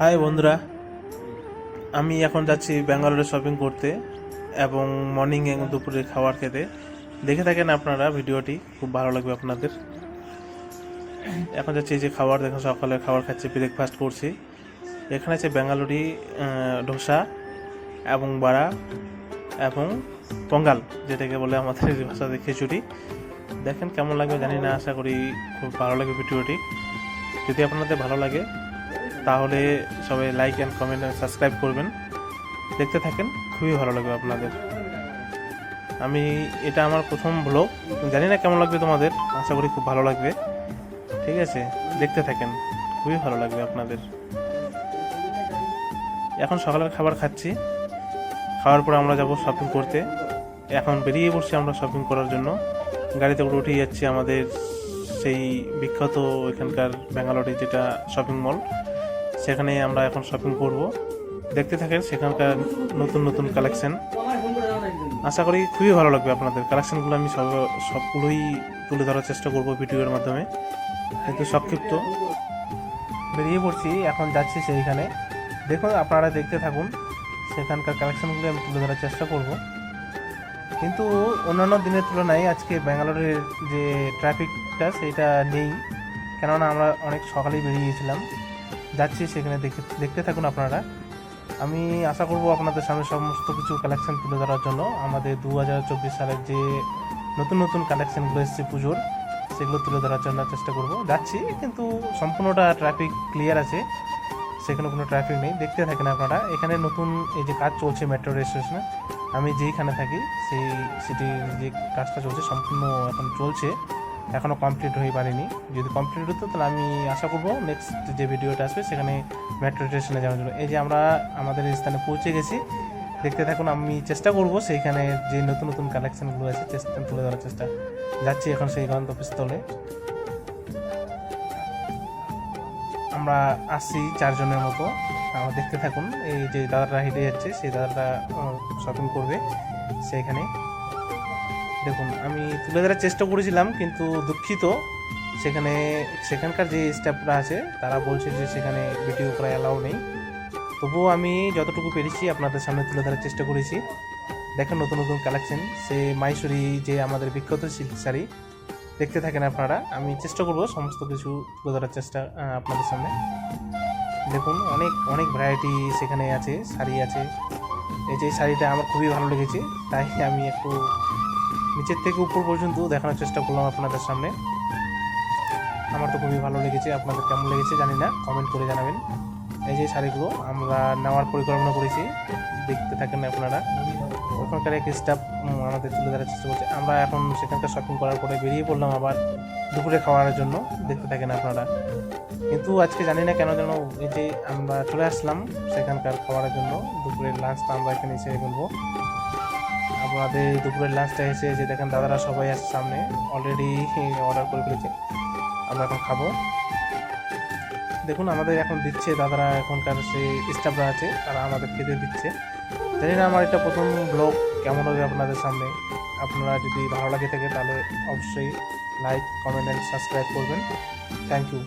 High বন্ধুরা, আমি এখন যাচ্ছি ব্যাঙ্গালোরে শপিং করতে এবং মর্নিং এবং দুপুরে খাবার খেতে। দেখে থাকেন আপনারা ভিডিওটি, খুব ভালো লাগবে আপনাদের। এখন যাচ্ছি যে খাবার, দেখুন সকালে খাবার খাচ্ছি ব্রেকফাস্ট করছি। এখানে আছে ব্যাঙ্গালোরি ধোসা এবং বড়া এবং পঙ্গাল, যেটাকে বলে আমাদের ভাষাতে খিচুড়ি। দেখেন কেমন লাগবে, জানি না, আশা করি খুব ভালো লাগবে ভিডিওটি। যদি আপনাদের ভালো লাগে তাহলে সবাই like and comment and subscribe করবেন। দেখতে থাকেন, খুবই ভালো লাগবে আপনাদের। আমি, এটা আমার প্রথম ব্লগ জানি না কেমন লাগবে তোমাদের, আশা করি খুব ভালো লাগবে। ঠিক আছে, দেখতে থাকেন, খুবই ভালো লাগবে আপনাদের। এখন সকালের খাবার খাচ্ছি। খাওয়ার পর আমরা যাব শপিং করতে। এখন বেরিয়ে পড়ছি আমরা শপিং করার জন্য। গাড়িতে করে উঠে যাচ্ছি আমাদের সেই বিখ্যাত এখানকার ব্যাঙ্গালোরে যেটা শপিং মল সেখানে আমরা এখন শপিং করব। দেখতে থাকেন সেখানকার নতুন নতুন কালেকশন আশা করি খুবই ভালো লাগবে আপনাদের। কালেকশনগুলো আমি সব, সবগুলোই তুলে ধরার চেষ্টা করব ভিডিওর মাধ্যমে। কিন্তু সংক্ষিপ্ত। বেরিয়ে পড়ছি, এখন যাচ্ছি সেইখানে। দেখুন, আপনারা দেখতে থাকুন, সেখানকার কালেকশনগুলো আমি তুলে ধরার চেষ্টা করব। কিন্তু অন্যান্য দিনের তুলনায় আজকে ব্যাঙ্গালোরের যে ট্রাফিকটা সেটা নেই। কেননা আমরা অনেক সকালেই বেরিয়ে গিয়েছিলাম যাচ্ছি সেখানে দেখে, দেখতে থাকুন আপনারা। আমি আশা করব আপনাদের সামনে সমস্ত কিছু কালেকশন তুলে ধরার জন্য। আমাদের দু হাজার চব্বিশ সালের যে নতুন নতুন কালেকশনগুলো এসছে পুজোর, সেগুলো তুলে ধরার জন্য চেষ্টা করব। যাচ্ছি, কিন্তু সম্পূর্ণটা ট্রাফিক ক্লিয়ার আছে। সেখানে কোনো ট্রাফিক নেই। দেখতে থাকেন আপনারা। এখানে নতুন এই যে কাজ চলছে মেট্রো রেল স্টেশনে আমি যেইখানে থাকি, সেই সিটির যে কাজটা চলছে, সম্পূর্ণ এখন চলছে। এখনও কমপ্লিট হয়ে পারেনি। যদি কমপ্লিট হতো, তাহলে আমি আশা করব নেক্সট যে ভিডিওটা আসবে, সেখানে মেট্রো স্টেশনে যাওয়ার জন্য। এই যে আমরা আমাদের স্থানে পৌঁছে গেছি, দেখতে থাকুন, আমি চেষ্টা করব সেইখানে যে নতুন নতুন কালেকশানগুলো আছে, চেষ্টা তুলে ধরার চেষ্টা। যাচ্ছি এখন সেই গন্তব্যস্থলে। আমরা আসছি চারজনের মতো। আমরা দেখতে থাকুন, এই যে দাদাটা হেঁটে যাচ্ছে, সেই দাদাটা শপিং করবে সেইখানে। দেখুন, আমি তুলে ধরার চেষ্টা করেছিলাম, কিন্তু দুঃখিত। সেখানে, সেখানকার যে স্টাফরা আছে, তারা বলছে যে সেখানে ভিডিও করা অ্যালাউ নেই। তবুও আমি যতটুকু পেরেছি আপনাদের সামনে তুলে ধরার চেষ্টা করেছি। দেখেন নতুন নতুন কালেকশন সে মাইসুরি যে আমাদের বিখ্যাত সিল্ক শাড়ি, দেখতে থাকেন আপনারা। আমি চেষ্টা করব সমস্ত কিছু তুলে ধরার চেষ্টা আপনাদের সামনে। দেখুন, অনেক অনেক ভ্যারাইটি সেখানে আছে, শাড়ি আছে। এই যে শাড়িটা আমার খুবই ভালো লেগেছে, তাই আমি একটু নিচের থেকে উপর পর্যন্ত দেখানোর চেষ্টা করলাম আপনাদের সামনে। আমার তো খুবই ভালো লেগেছে, আপনাদের কেমন লেগেছে জানি না কমেন্ট করে জানাবেন। এই যে শাড়িগুলো, আমরা নেওয়ার পরিকল্পনা করেছি, দেখতে থাকেন আপনারা। ওখানকার এক স্টাফ আমাদের তুলে ধরার চেষ্টা করছে। আমরা এখন সেখানকার শপিং করার পরে বেরিয়ে পড়লাম আবার দুপুরে খাওয়ার জন্য, দেখতে থাকেন আপনারা। কিন্তু আজকে জানি না কেন যেন এই যে আমরা চলে আসলাম সেখানকার খাওয়ার জন্য, দুপুরের লাঞ্চটা আমরা এখানে এসে বলব আমাদের দুপুরের লাঞ্চটা এসে যে দেখেন দাদারা সবাই আছে সামনে। অলরেডি অর্ডার করে ফেলেছে। আমরা এখন খাব। দেখুন, আমাদের এখন দিচ্ছে দাদারা এখনকার সেই স্টাফরা আছে, তারা আমাদের খেতে দিচ্ছে। জানি না আমার এটা প্রথম ব্লগ কেমন হবে আপনাদের সামনে। আপনারা যদি ভালো লাগে থাকে, তাহলে অবশ্যই লাইক কমেন্ট অ্যান্ড সাবস্ক্রাইব করবেন। Thank you